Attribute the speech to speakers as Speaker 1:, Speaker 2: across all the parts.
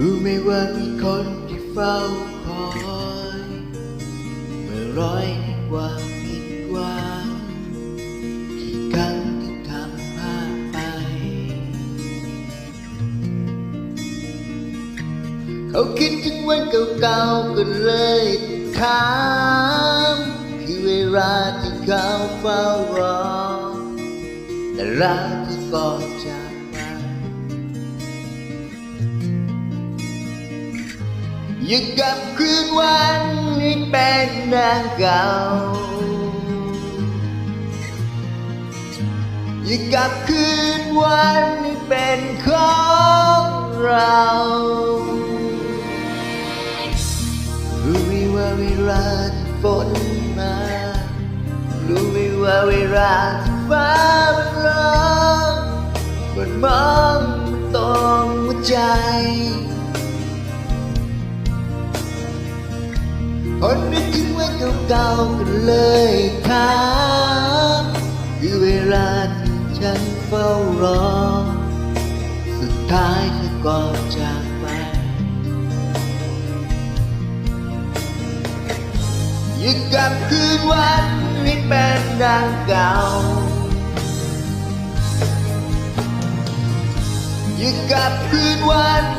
Speaker 1: รู้ไหมว่ามีคนที่เฝ้าคอย เมื่อร้อยในความผิดหวังกี่ครั้งที่ทำพลาดไป เขาคิดถึงวันเก่าๆก็เลยถามคือเวลาที่เขาเฝ้ารอแต่รักก่อนจากไปยังกลับคืนวันนี้เป็นนางเก่ายังกลับคืนวันนี้เป็นของเรารู้ไหมว่าเวลาที่ฝนมารู้ไหมว่าเวลาที่ฟ้ามันร้องมันมองมันตรงหัวใจ คนนึกถึงวันเก่าๆกันเลยครับคือเวลาที่ฉันเฝ้ารอ สุดท้ายเธอก็จากไปยังกลับคืนวันนี้เป็นดังเก่ายังกลับคืนวัน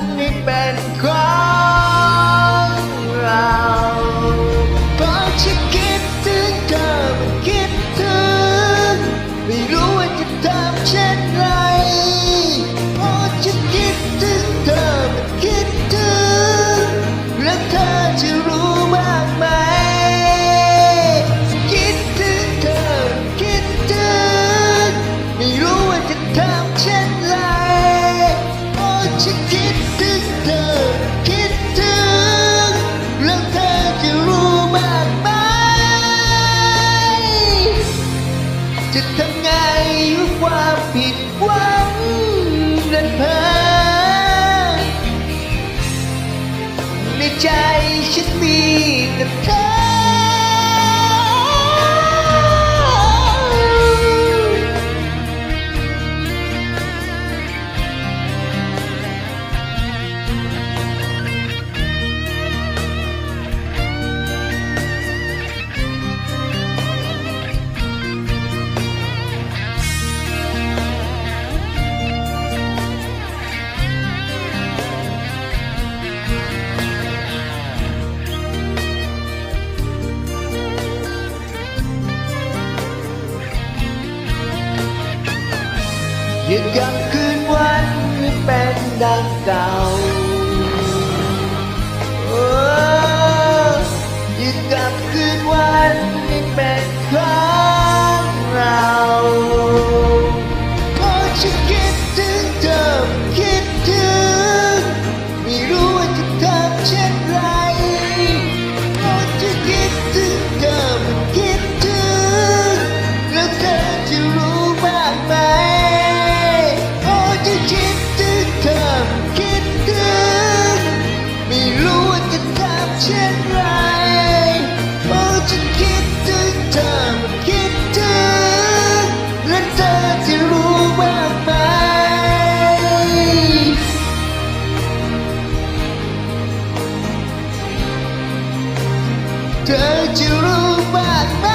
Speaker 1: แต่เธอยังกลับคืนวันนี้เป็นดังเก่า you by